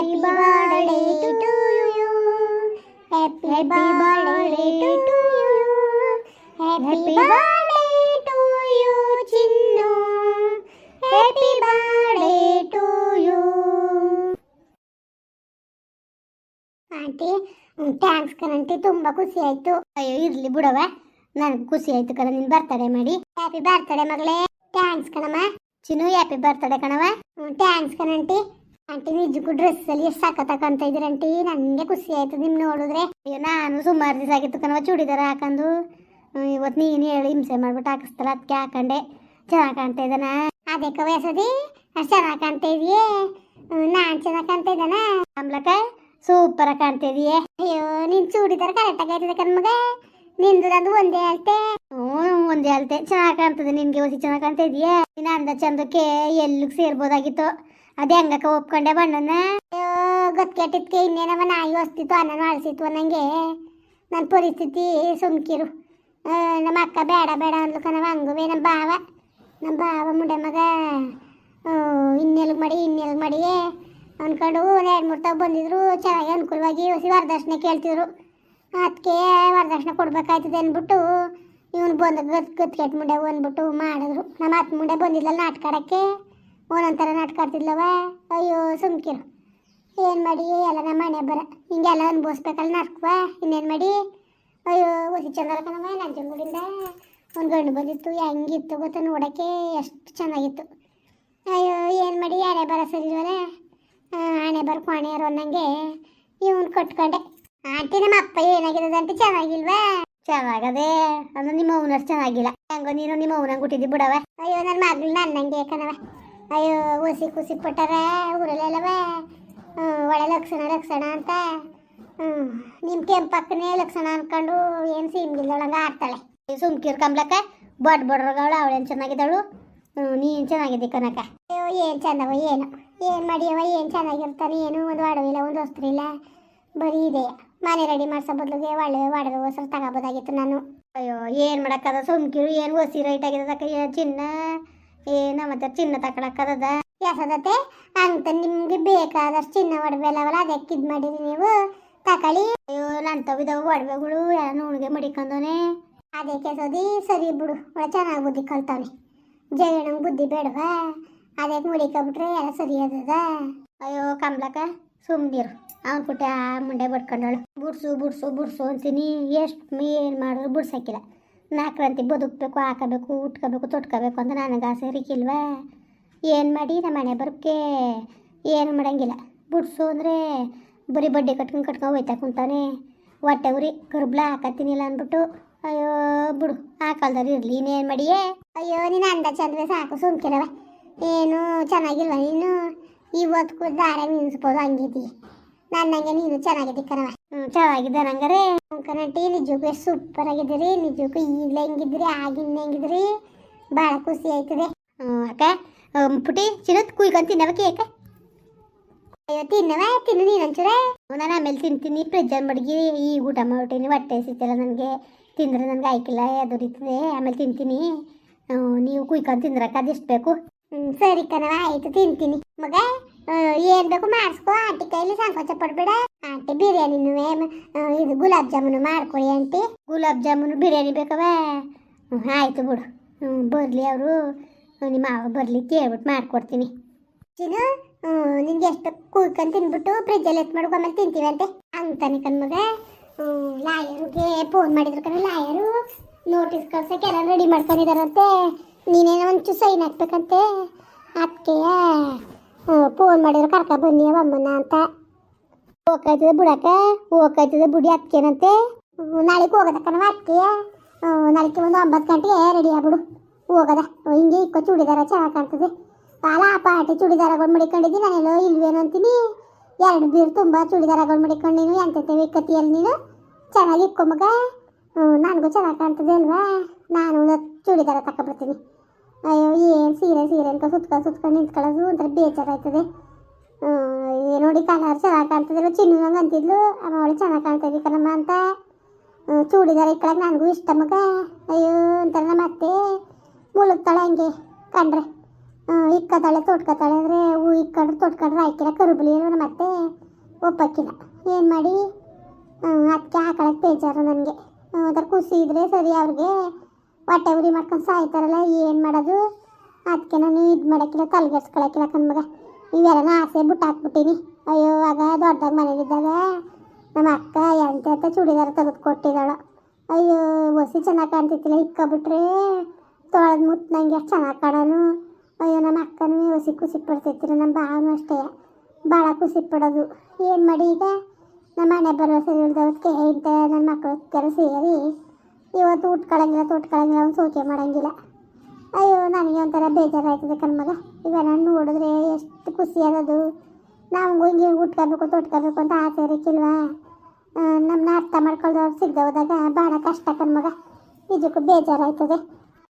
Happy birthday to you. Happy birthday to you. Happy birthday to you, Chinnu. Happy birthday to you. Aunty thanks ಕಣಂಟಿ ತುಂಬಾ ಖುಷಿ ಆಯ್ತು ಅಯ್ಯೋ ಇರ್ಲಿ ಬಿಡವ ನನಗೆ ಖುಷಿ ಆಯ್ತು ಕಣ ನಿನ್ ಬರ್ತಡೇ ಮಾಡಿ ಹ್ಯಾಪಿ ಬರ್ತಡೇ ಮಗಳೇ ಥ್ಯಾಂಕ್ಸ್ ಕಣಮ್ಮ ಚಿನ್ನು ಹ್ಯಾಪಿ ಬರ್ತಡೇ ಕಣವ ಥ್ಯಾಂಕ್ಸ್ ಕಣಂಟಿ ಆಂಟಿ ನಿಜಕ್ಕೂ ಡ್ರೆಸ್ ಅಲ್ಲಿ ಎಷ್ಟು ಹಾಕೊಂತ ಇದ್ದೀರ ಆಂಟಿ ನನಗೆ ಖುಷಿ ಆಯ್ತು ನಿಮ್ ನೋಡಿದ್ರೆ. ಅಯ್ಯೋ ನಾನು ಸುಮಾರು ದಿವಸ ಆಗಿತ್ತು ಕಣವ ಚೂಡಿದಾರ ಹಾಕಂದು. ಇವತ್ತು ನೀನು ಹೇಳಿ ಹಿಂಸೆ ಮಾಡ್ಬಿಟ್ಟು ಹಾಕಿಸ್ತಲ್ಲ ಅದಕ್ಕೆ ಹಾಕೊಂಡೆ. ಚೆನ್ನಾಗಿ ಕಾಣ್ತಾ ಇದ್ದಾನ? ಅದೇ ವಯಸ್ಸದಿ ಅಷ್ಟು ಚೆನ್ನಾಗಿ ಕಾಣ್ತಾ ಇದೆಯೇ? ನಾನು ಚೆನ್ನಾಗಿ ಕಾಣ್ತಾ ಇದ್ದಾನ? ಆಮ್ಲಕ ಸೂಪರ್ ಆಗಿ ಕಾಣ್ತಾ ಇದೆಯೇ. ಅಯ್ಯೋ ನಿನ್ ಚೂಡಿದಾರ ಕರೆಕ್ಟ್ ಆಗಿ ಆಯ್ತದೆ ಕಣ್ಮಗ ನಿಂದು ನಂದು ಒಂದೇ ಅಲ್ತೆ ಹ್ಞೂ ಒಂದೇ ಅಲ್ತೆ ಚೆನ್ನಾಗಿ ಕಾಣ್ತದೆ ನಿನ್ಗೆ ಹೊಸಿ ಚೆನ್ನಾಗಿ ಕಾಣ್ತಾ ಇದೆಯಾ? ನೀನು ಅಂದ ಚಂದಕ್ಕೆ ಎಲ್ಲಿಗೆ ಸೇರ್ಬೋದಾಗಿತ್ತು? ಅದೇ ಹಂಗಕ್ಕ ಒಪ್ಕೊಂಡೆ ಬಣ್ಣನ. ಗೊತ್ಕೆಟ್ಟಿದ್ಕೆ ಇನ್ನೇನವ ನಾಯಿ ಹೊಸ್ತಿತ್ತು, ಅನ್ನನೂ ಅಳಿಸಿತ್ತು ಅನ್ನಂಗೆ. ನನ್ನ ಪರಿಸ್ಥಿತಿ ಸುಮ್ಕಿರು. ನಮ್ಮ ಅಕ್ಕ ಬೇಡ ಬೇಡ ಅಂದ್ಲು ಕಣವ, ಹಂಗುವೆ ನಮ್ಮ ಬಾವ ನಮ್ಮ ಬಾವ ಮುಂಡೆ ಮಗ ಇನ್ನೆಲ್ಗೆ ಮಾಡಿ ಇನ್ನೆಲ್ಗೆ ಮಾಡಿ ಅನ್ಕೊಂಡು ಒಂದು ಎರಡು ಮೂರು ತಾವು ಬಂದಿದ್ರು, ಚೆನ್ನಾಗಿ ಅನುಕೂಲವಾಗಿ ಹೊಸಿ ವರದಕ್ಷಿಣೆ ಕೇಳ್ತಿದ್ರು. ಅದಕ್ಕೆ ವರದಕ್ಷಿಣೆ ಕೊಡ್ಬೇಕಾಯ್ತದೆ ಅಂದ್ಬಿಟ್ಟು ಇವನು ಬಂದ ಗತ್ ಕೆಟ್ಟ ಮುಂಡೆ ಅಂದ್ಬಿಟ್ಟು ಮಾಡಿದ್ರು. ನಮ್ಮ ಅತ್ತ ಮುಂಡೆ ಬಂದಿದ್ದಲ್ಲ ನಾಟಕ ಆಡೋಕ್ಕೆ. ಒಂದೊಂಥರ ನಾಟಕ ಆಡ್ತಿದ್ಲವ ಅಯ್ಯೋ, ಸುಮ್ಕಿರು. ಏನು ಮಾಡಿ? ಎಲ್ಲ ನಮ್ಮ ಮನೆ ಬರ ಹಿಂಗೆಲ್ಲ ಅನ್ಭವಿಸ್ಬೇಕಲ್ಲ ನಾಟಕವ ಇನ್ನೇನು ಮಾಡಿ? ಅಯ್ಯೋ ಒಸಿ ಚಂದ ಕಣವ ನಂಜನಗೂಡಿಂದ ಒಂದು ಗಂಡು ಬಂದಿತ್ತು, ಹೆಂಗಿತ್ತು ಗೊತ್ತಾ ನೋಡೋಕ್ಕೆ? ಎಷ್ಟು ಚೆನ್ನಾಗಿತ್ತು. ಅಯ್ಯೋ, ಏನು ಮಾಡಿ? ಹಣೆ ಬರ ಸರಿಲ್ವಲ್ಲ ಹಣೆ ಬರ ಕೋಣೆಯರು ಅನ್ನಂಗೆ. ಇವನ್ ಕಟ್ಕೊಂಡೆ. ಆಂಟಿ ನಮ್ಮ ಅಪ್ಪ ಏನಾಗಿದೆ ಅಂತ ಚೆನ್ನಾಗಿಲ್ವಾ? ಚೆನ್ನಾಗದೆ. ಅಂದ್ರೆ ನಿಮ್ಮ ಅವನಷ್ಟು ಚೆನ್ನಾಗಿಲ್ಲ. ಹೆಂಗೋ ನೀನು ನಿಮ್ಮ ಅವನಂಗೆ ಹುಟ್ಟಿದ್ದಿ ಬಿಡವ ಅಯ್ಯೋ ನನ್ನ ಮಗಳನ್ನ ಅನ್ನಂಗೆ ಕಣವ ಅಯ್ಯೋ ಹುಸಿ ಕುಸಿ ಪಟ್ಟಾರ ಊರಲ್ಲೆಲ್ಲವ ಒಳ್ಳೆ ಲಕ್ಷಣ ಲಕ್ಷಣ ಅಂತ. ನಿಮ್ಮ ನಿಮ್ ಕೆಂಪಕ್ಕನೇ ಲಕ್ಷಣ ಅನ್ಕೊಂಡು ಏನ್ ಸೀಮ್ಗಿಲ್ದೊಳಗ ಆಡ್ತಾಳೆ. ಸುಮ್ಕಿರ್ ಕಂಬ್ಲಕ್ಕ ಬಡ್ ಬಡ್ರಗಳು ಅವಳೇನ್ ಚೆನ್ನಾಗಿದ್ದಾಳು? ನೀನ್ ಚೆನ್ನಾಗಿದ್ದಿ ಕನಕ? ಅಯ್ಯೋ, ಏನ್ ಚಂದವ ಏನು. ಏನು ಮಾಡಿಯವ ಏನು ಚೆನ್ನಾಗಿರ್ತಾನೆ ಏನು ಒಂದು ಒಡವಿಲ್ಲ ಒಂದು ವಸ್ತ್ರ ಇಲ್ಲ? ಬರೀ ಇದೆ. ಮನೆ ರೆಡಿ ಮಾಡ್ಸೋ ಬದಲಿಗೆ ಒಳ್ಳೆ ಒಡವೆ ಹೊಸರು ತಗೋಬೋದಾಗಿತ್ತು ನಾನು. ಅಯ್ಯೋ, ಏನು ಮಾಡಕ್ಕದ ಸುಮ್ಕಿರು? ಏನು ಹೊಸಿ ರೈಟ್ ಆಗಿದ್ದಕ್ಕ? ಚಿನ್ನ? ಏನ ಮತ್ತೆ ಚಿನ್ನ ತಕೊಳಕ್ಕದ ಯಾಸದತೆ ಅಂತ ನಿಮ್ಗೆ ಬೇಕಾದಷ್ಟು ಚಿನ್ನ ಒಡವೆ ಅಲ್ಲವಲ್ಲ ಅದಕ್ಕೆ ಇದು ಮಾಡಿರಿ ನೀವು? ತಕೊಳ್ಳಿ ಅಯ್ಯೋ ನಂತವಿದಾವ ಒಡವೆಗಳು ಎಲ್ಲ ನುಣ್ಗೆ ಮಡಿಕೊಂಡವನೆ ಅದೇ ಕೆಸೋದಿ ಸರಿ ಬಿಡು ಒಳ್ಳೆ ಚೆನ್ನಾಗಿ ಬುದ್ಧಿ ಕಲ್ತಾವೆ ಜಗಣಂಗೆ ಬುದ್ಧಿ ಬೇಡವಾ? ಅದಕ್ಕೆ ಮುಡಿಕೊಬಿಟ್ರೆ ಎಲ್ಲ ಸರಿ ಅದದ ಅಯ್ಯೋ ಕಮ್ಲಕ್ಕ ಸುಮ್ನಿರು ಅವ್ನ ಕುಟ್ಟ ಆ ಮುಂಡೆ ಬಡ್ಕೊಂಡಳು. ಬುಡ್ಸು ಬುಡ್ಸು ಬುಡ್ಸು ಅಂತೀನಿ. ಎಷ್ಟು ಏನು ಮಾಡಿದ್ರು ಬುಡ್ಸಕ್ಕಿಲ್ಲ. ನಾಲ್ಕರಂತಿ ಬದುಕಬೇಕು, ಹಾಕಬೇಕು, ಉಟ್ಕೋಬೇಕು, ತೊಟ್ಕೋಬೇಕು ಅಂತ ನನಗೆ ಆಸೆ ಇರಕ್ಕಿಲ್ವ ಏನು ಮಾಡಿ ನಮ್ಮ ಮನೆ ಬರೋಕ್ಕೆ ಏನು ಮಾಡಂಗಿಲ್ಲ. ಬುಡ್ಸು ಅಂದರೆ ಬರೀ ಬಡ್ಡಿ ಕಟ್ಕೊಂಡು ಕಟ್ಕೊಂಡು ಹೋಯ್ತಾ ಕುಂತಾನೆ. ಹೊಟ್ಟೆ ಉರಿ ಕರ್ಬ್ಲ ಹಾಕತ್ತೀನಿಲ್ಲ ಅಂದ್ಬಿಟ್ಟು, ಅಯ್ಯೋ ಬಿಡು, ಆ ಕಾಲದಲ್ಲಿ ಇರಲಿ ಇನ್ನೇನು ಮಾಡಿಯೇ? ಅಯ್ಯೋ ನೀನು ಅಂದ ಚಂದ್ರೆ ಸಾಕು ಸುಮ್ಕಿರವ ಏನು ಚೆನ್ನಾಗಿಲ್ವ ನೀನು? ಇವತ್ತು ದಾರ ನಿನ್ಸ್ಬೋದು ಹಂಗಿದ್ದಿ ನನ್ನಂಗೆ ನೀನು ಚೆನ್ನಾಗಿದೆ ಕಣವ ಹ್ಞೂ ಚೆನ್ನಾಗಿದ್ದ ನಂಗಾರೆ. ಕನಟಿ ನಿಜಕ್ಕೂ ಎಷ್ಟು ಸೂಪರ್ ಆಗಿದ್ದೀರಿ. ನಿಜಕ್ಕೂ ಈಗಲೇ ಹೆಂಗಿದ್ರಿ ಆಗಿನ ಹೆಂಗಿದ್ರಿ ಭಾಳ ಖುಷಿ ಆಯ್ತದೆ. ಹ್ಞೂ ಅಕ್ಕ ಪುಟಿ ಚಿನ್ನದ್ ಕುಯ್ಕೊಂಡು ತಿನ್ನವಕ್ಕೆ ಕೇಕ ಅಯ್ಯೋ ತಿನ್ನವ ತಿನ್ನು ನೀನು ಒಂಚೂರೆ. ನಾನು ಆಮೇಲೆ ತಿಂತೀನಿ. ಫ್ರಿಜ್ಜಲ್ಲಿ ಮಡ್ಗಿ ಈಗ ಊಟ ಮಾಡ್ಬಿಟ್ಟಿನಿ ಹೊಟ್ಟೆ ಸಿಗ್ತಿಲ್ಲ ನನಗೆ. ತಿಂದರೆ ನನಗೆ ಆಯ್ಕಿಲ್ಲ ಎದುರಿತದೆ ಆಮೇಲೆ ತಿಂತೀನಿ. ನೀವು ಕುಯ್ಕೊಂಡು ತಿಂದ್ರಕ್ಕ ಅದೆಷ್ಟು ಬೇಕು? ಹ್ಞೂ ಸರಿ ಕಣವ ಆಯ್ತು ತಿಂತೀನಿ. ಮಗ? ಏನ್ ಬೇಕು ಮಾಡಿಸ್ಕೋ. ಆಂಟಿ ಕೈಲಿ ಸಂಕೋಚ ಪಡ್ಬೇಡ. ಆಂಟಿ ಬಿರಿಯಾನಿನೂ ಇದು ಗುಲಾಬ್ ಜಾಮೂನು ಮಾಡ್ಕೊಡಿ ಆಂಟಿ. ಗುಲಾಬ್ ಜಾಮೂನು ಬಿರಿಯಾನಿ ಬೇಕವ ಹ್ಞೂ ಆಯ್ತು ಬಿಡು. ಹ್ಞೂ ಬರಲಿ ಅವರು. ನಿಮ್ಮ ಮಾವ ಬರಲಿ ಕೇಳ್ಬಿಟ್ಟು ಮಾಡ್ಕೊಡ್ತೀನಿ. ಚಿನ್ನು ನಿನ್ಗೆ ಎಷ್ಟು ಕುಯ್ಕೊಂಡು ತಿನ್ಬಿಟ್ಟು ಫ್ರಿಜ್ಜಲ್ಲಿ ಎತ್ ಮಾಡ್ಕೊ ಆಮೇಲೆ ತಿಂತೀವಂತೆ ಅಂತಾನೆ ಕಣ್ಮಗ ಲಾಯರ್ಗೆ ಫೋನ್ ಮಾಡಿದ್ರು ಕಣ ಲಾಯರು. ನೋಟಿಸ್ ಕಳ್ಸಕ್ಕೆ ಎಲ್ಲ ರೆಡಿ ಮಾಡ್ಕೊಂಡಿದಾರಂತೆ. ನೀನೇನೋ ಒಂಚೂರು ಸೈನ್ ಹಾಕ್ಬೇಕಂತೆ. ಅದಕ್ಕೆ ಫೋನ್ ಮಾಡಿದ್ರು ಕರ್ಕ ಬನ್ನಿ ಅಮ್ಮನ ಅಂತ. ಹೋಗ್ತದ ಬುಡಕ ಹೋಗ್ತದ ಬುಡಿ ಅದಕ್ಕೇನಂತೆ ನಾಳೆಗೆ ಹೋಗೋದಕ್ಕನವ ಅದಕ್ಕೆ ನಾಳೆಗೆ ಒಂದು ಒಂಬತ್ತು ಗಂಟೆಗೆ ರೆಡಿ ಆಗ್ಬಿಡು. ಹೋಗದ. ಹಿಂಗೆ ಇಕ್ಕೋ ಚೂಡಿದಾರ ಚೆನ್ನಾಗಿ ಕಾಣ್ತದೆ. ಆ ಪಾಟಿ ಚೂಡಿದಾರಗಳು ಮಡಿಕೊಂಡಿದ್ದೀನಿ ನಾನೆಲ್ಲೋ ಇಲ್ವೇನು ಅಂತೀನಿ. ಎರಡು ಬೀರು ತುಂಬ ಚೂಡಿದಾರಗಳು ಮಡಿಕೊಂಡಿನಿ ಎಂತಂತೇವೆ ಇಕ್ಕತಿಯಲ್ಲಿ ನೀನು? ಚೆನ್ನಾಗಿ ಇಕ್ಕೋ ಮಗ. ಹ್ಞೂ, ನನಗೂ ಚೆನ್ನಾಗಿ ಕಾಣ್ತದೆ ಅಲ್ವಾ? ನಾನು ಚೂಡಿದಾರ ತಗೊಬರ್ತೀನಿ ಅಯ್ಯೋ ಏನು ಸೀರೆ ಸೀರೆ ಅಂತ ಸುತ್ಕೊಂಡು ಸುತ್ಕೊಂಡು ನಿಂತ್ಕೊಳ್ಳೋದು ಒಂಥರ ಬೇಜಾರಾಯ್ತದೆ. ನೋಡಿ ಕಲರ್ ಚೆನ್ನಾಗಿ ಕಾಣ್ತದೆ ಚಿನ್ನು ಅಂತಿದ್ಲು. ಅಮ್ಮ, ಅವಳು ಚೆನ್ನಾಗಿ ಕಾಣ್ತದೆ ಕಣಮ್ಮ ಅಂತ. ಚೂಡಿದಾರ ಇಕ್ಕಳಕ್ಕೆ ನನಗೂ ಇಷ್ಟ ಮಗ. ಅಯ್ಯೋ ಅಂತಾರೆ ನಮ್ಮ ಅತ್ತೆ. ಮುಳುಗ್ತಾಳೆ ಹಂಗೆ, ಕಂಡ್ರೆ. ಇಕ್ಕತಾಳೆ, ತೊಟ್ಕತಾಳೆ ಅಂದರೆ ಹೂ ಇಕ್ಕಂಡ್ರೆ ತೊಟ್ಕೊಂಡ್ರೆ ಆಯ್ಕಿಲ್ಲ, ಕರುಬಲಿ ನಮ್ಮ ಅತ್ತೆ. ಒಪ್ಪಕ್ಕಿಲ್ಲ. ಏನು ಮಾಡಿ? ಅದಕ್ಕೆ ಹಾಕೊಳಕ್ಕೆ ಬೇಜಾರು ನನಗೆ. ಒಂಥರ ಖುಷಿ ಇದ್ರೆ ಸರಿ ಅವ್ರಿಗೆ. ಹೊಟ್ಟೆ ಉರಿ ಮಾಡ್ಕೊಂಡು ಸಾಯ್ತಾರಲ್ಲ, ಏನು ಮಾಡೋದು? ಅದಕ್ಕೆ ನಾನು ಇದು ಮಾಡೋಕ್ಕಿಲ್ಲ ತಲೆಗೆಡ್ಸ್ಕೊಳಕ್ಕಿಲ್ಲ ಕಣ್ಮಗ ಇವೆಲ್ಲ ಆಸೆ ಬಿಟ್ಟು ಹಾಕ್ಬಿಟ್ಟಿನಿ. ಅಯ್ಯೋ, ಆಗ ದೊಡ್ಡದಾಗ ಮನೇಲಿದ್ದಾಗ ನಮ್ಮ ಅಕ್ಕ ಎಂತ ಅಂತ ಚೂಡಿದಾರ ತೆಗೆದು ಕೊಟ್ಟಿದ್ದಾಳು ಅಯ್ಯೋ, ಒಸಿ ಚೆನ್ನಾಗಿ ಕಾಣ್ತಿತ್ತಿಲ್ಲ ಇಕ್ಕಬಿಟ್ರೆ ತೊಳೆದು ಮುತ್ತು ನಂಗೆ ಎಷ್ಟು ಚೆನ್ನಾಗಿ ಕಾಣೋನು. ಅಯ್ಯೋ, ನಮ್ಮ ಅಕ್ಕನೂ ಒಸಿ ಖುಷಿ ಪಡ್ತಿರ್ತೀರ ನಮ್ಮ ಭಾವನು ಅಷ್ಟೇ. ಭಾಳ ಖುಷಿ ಪಡೋದು ಏನು ಮಾಡಿ ಈಗ? ನಮ್ಮ ಮನೆ ಸರಿ ಇಲ್ದವಕ್ಕೆ ಇಂಥ ನನ್ನ ಮಕ್ಕಳು ಸೇರಿ ಇವತ್ತು ಉಟ್ಕೊಳ್ಳೋಂಗಿಲ್ಲ ತೊಟ್ಕೊಳ್ಳಂಗಿಲ್ಲ ಅವ್ನು ಸೋಕೆ ಮಾಡಂಗಿಲ್ಲ. ಅಯ್ಯೋ, ನನಗೆ ಒಂಥರ ಬೇಜಾರಾಯ್ತದೆ ಕಣ್ಮಗ ಇವೆಲ್ಲ ನೋಡಿದ್ರೆ ಎಷ್ಟು ಖುಷಿ ಆಗೋದು ನಮಗೂ ಹಿಂಗೆ ಉಟ್ಕೋಬೇಕು, ತೊಟ್ಕೋಬೇಕು ಅಂತ ಆಸೆ ಇರಕ್ಕಿಲ್ವಾ ನಮ್ಮನ್ನ ಅರ್ಥ ಮಾಡ್ಕೊಳ್ದವ್ರು ಸಿಗ್ದೆ ಹೋದಾಗ ಭಾಳ ಕಷ್ಟ ಕಣ್ಮಗ ನಿಜಕ್ಕೂ ಬೇಜಾರಾಯ್ತದೆ.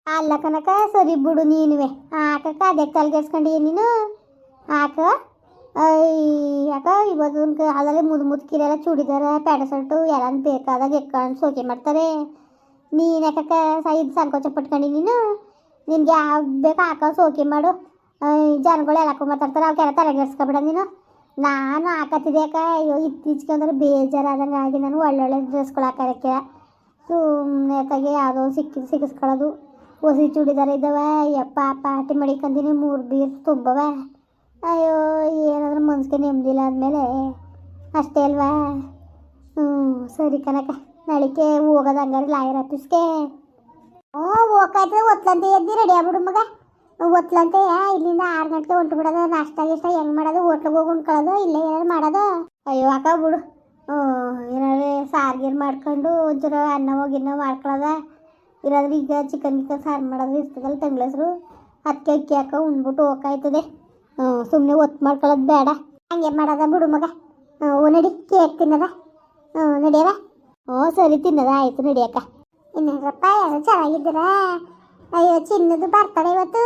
ಅಲ್ಲ ಕನಕ, ಸರಿ ಬಿಡು ನೀನುವೆ. ಆಕಕ್ಕ ಅದೇ ತಲೆಗೆಡ್ಸ್ಕೊಂಡು ನೀನು. ಆಕ ಯಾಕ ಇವತ್ತು ಅದರಲ್ಲಿ ಮುದ್ ಮುದ್ಕಿರೆಲ್ಲ ಚೂಡಿದಾರ ಪ್ಯಾಡ ಶರ್ಟು ಎಲ್ಲ ಬೇಕಾದಾಗ ಎಕ್ಕೊಂಡು ಸೋಕೆ ಮಾಡ್ತಾರೆ. ನೀನು ಯಾಕಕ್ಕ ಇದು ಸಂಕೋಚ ಪಟ್ಕೊಂಡು ನೀನು? ನಿನ್ಗೆ ಯಾವ ಬೇಕು ಹಾಕೋ ಸೋಕೆ ಮಾಡು. ಜನಗಳು ಎಲ್ಲಕ್ಕೂ ಮಾತಾಡ್ತಾರೆ ಅವಕ್ಕೆಲ್ಲ ತಲೆಗೆಡ್ಸ್ಕೊಬೇಡ ನೀನು. ನಾನು ಹಾಕತ್ತಿದ್ದೆ ಯಾಕ? ಅಯ್ಯೋ, ಇತ್ತೀಚೆಗೆ ಅಂದ್ರೆ ಬೇಜಾರಾದಂಗೆ ಆಗಿ ನಾನು ಒಳ್ಳೊಳ್ಳೆ ಡ್ರೆಸ್ಗಳು ಹಾಕೋದಕ್ಕೆ. ಸುಮ್ಮನೆ ತಗೆ ಯಾವುದೋ ಸಿಕ್ಕಿ ಸಿಗಿಸ್ಕೊಳ್ಳೋದು. ಹೊಸಿ ಚೂಡಿದಾರ ಇದ್ದಾವೆ ಯಪ್ಪ ಪಾರ್ಟಿ ಮಡಿಕಂದಿನಿ ಮೂರು ಬೀರ್ ತುಂಬವೆ. ಅಯ್ಯೋ, ಏನಾದರೂ ಮನ್ಸಿಗೆ ನೆಮ್ಮದಿಲ್ಲ ಅಂದಮೇಲೆ ಅಷ್ಟೇ ಅಲ್ವಾ? ಹ್ಞೂ ಸರಿ ಕನಕ ನಾಳಿಕೆ ಹೋಗೋದು ಹಂಗಾರೆ ಲಾಯರ್ ಆಫೀಸ್ಗೆ ಓ ಹೋಗಾಯ್ತದೆ ಒತ್ಲಂತೆ ಎದ್ದು ರೆಡಿ ಆಗ್ಬಿಡು ಮಗ. ಒತ್ಲಂತೆ ಇಲ್ಲಿಂದ ಆರು ಗಂಟೆಗೆ ಹೊಂಟು ಬಿಡೋದು, ನಾಷ್ಟ ಗಿಷ್ಟ ಹೆಂಗೆ ಮಾಡೋದು ಹೋಟ್ಲಿಗೆ ಹೋಗಿ ಉಣ್ಕೊಳ್ಳೋದು, ಇಲ್ಲೇ ಏನಾದ್ರು ಮಾಡೋದು. ಅಯ್ಯೋ, ಅಕ್ಕ, ಬಿಡು. ಹ್ಞೂ, ಏನಾದ್ರೆ ಸಾರ್ಗೀರು ಮಾಡ್ಕೊಂಡು ಒಂಚೂರು ಅನ್ನ ಹೋಗಿನ್ನ ಮಾಡ್ಕೊಳ್ಳೋದ. ಇಲ್ಲಾಂದ್ರೆ ಈಗ ಚಿಕನ್ ಗಿಕನ್ ಸಾರು ಮಾಡೋದು ಇರ್ತದಲ್ಲ ತಂಗ್ಳಸ್ರು ಅದಕ್ಕೆ ಅಕ್ಕಿ ಹಾಕ ಉಂಡ್ಬಿಟ್ಟು ಹೋಗ್ತಾಯ್ತದೆ ಹ್ಞೂ ಸುಮ್ಮನೆ ಒತ್ತು ಮಾಡ್ಕೊಳ್ಳೋದು ಬೇಡ. ಹಂಗೆ ಮಾಡೋದ ಬಿಡು ಮಗ. ಹ್ಞೂ, ನಡಿ, ಕೇಕ್ ತಿನ್ನದ. ಹ್ಞೂ ನಡಿಯವ ಹ್ಞೂ ಸರಿ, ತಿನ್ನದ ಆಯ್ತು ನಡಿಯಕ್ಕ ಇನ್ನೇನಪ್ಪ ಎಲ್ಲ ಚೆನ್ನಾಗಿದ್ದೀರಾ? ಅಯ್ಯೋ, ಚಿನ್ನದು ಬರ್ತಾಳೆ ಇವತ್ತು.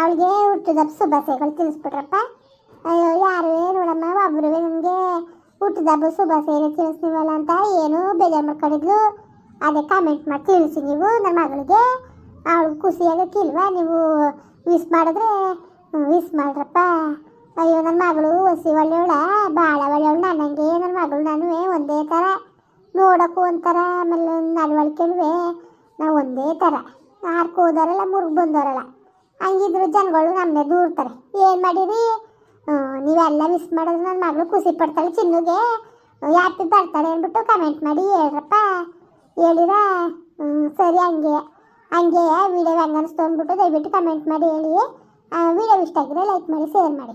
ಅವಳಿಗೆ ಹುಟ್ಟಿದ ಶುಭಾಶಯಗಳು ತಿಳಿಸ್ಬಿಟ್ರಪ್ಪ. ಅಯ್ಯೋ, ಯಾರು ನೋಡಮ್ಮ ಒಬ್ಬರು ನನಗೆ ಹುಟ್ಟಿದ ಹಬ್ಬ ಶುಭಾಶಯ ತಿಳಿಸ್ತೀವಲ್ಲ ಅಂತ ಏನು ಬೇಜಾರು ಮಾಡ್ಕೊಂಡಿದ್ಲು. ಅದೇ ಕಾಮೆಂಟ್ ಮಾಡಿ ತಿಳಿಸಿ ನೀವು ನನ್ನ ಮಗಳಿಗೆ. ಅವಳು ಖುಷಿಯಾಗಕ್ಕಿಲ್ವಾ ನೀವು ವಿಸ್ ಮಾಡಿದ್ರೆ ವಿಸ್ ಮಾಡ್ರಪ್ಪ. ಅಯ್ಯೋ ನನ್ನ ಮಗಳು ಹಸಿ ಒಳ್ಳೆಯವಳ ಭಾಳ ಒಳ್ಳೆಯವಳು, ನನ್ನಂಗೆ ನನ್ನ ಮಗಳು ನಾನು ಒಂದೇ ಥರ ನೋಡೋಕ್ಕೂ ಒಂಥರ, ಆಮೇಲೆ ನಡವಳಿಕೆಲ್ವೇ ನಾವು ಒಂದೇ ಥರ ಆರ್ಕ್ ಹೋದವರಲ್ಲ, ಮುರುಗ್ ಬಂದವರಲ್ಲ. ಹಂಗಿದ್ರು ಜನಗಳು ನಮ್ಮನ್ನೇ ದೂರ್ತಾರೆ. ಏನು ಮಾಡಿರಿ? ನೀವೆಲ್ಲ ಮಿಸ್ ಮಾಡಿದ್ರೆ ನನ್ನ ಮಗಳು ಖುಷಿ ಪಡ್ತಾಳೆ ಚಿನ್ನುಗೆ. ಯಾತಿ ಬರ್ತಾಳೆ ಅಂದ್ಬಿಟ್ಟು ಕಮೆಂಟ್ ಮಾಡಿ ಹೇಳ್ರಪ್ಪ. ಹೇಳಿರ? ಸರಿ, ಹಂಗೆ. ಹಂಗೆ ವಿಡಿಯೋ ಹೆಂಗೆ ಅನಿಸ್ತು ಅಂದ್ಬಿಟ್ಟು ದಯವಿಟ್ಟು ಕಮೆಂಟ್ ಮಾಡಿ ಹೇಳಿ. ವಿಡಿಯೋ ಇಷ್ಟ ಆಗಿದ್ರೆ ಲೈಕ್ ಮಾಡಿ ಶೇರ್ ಮಾಡಿ.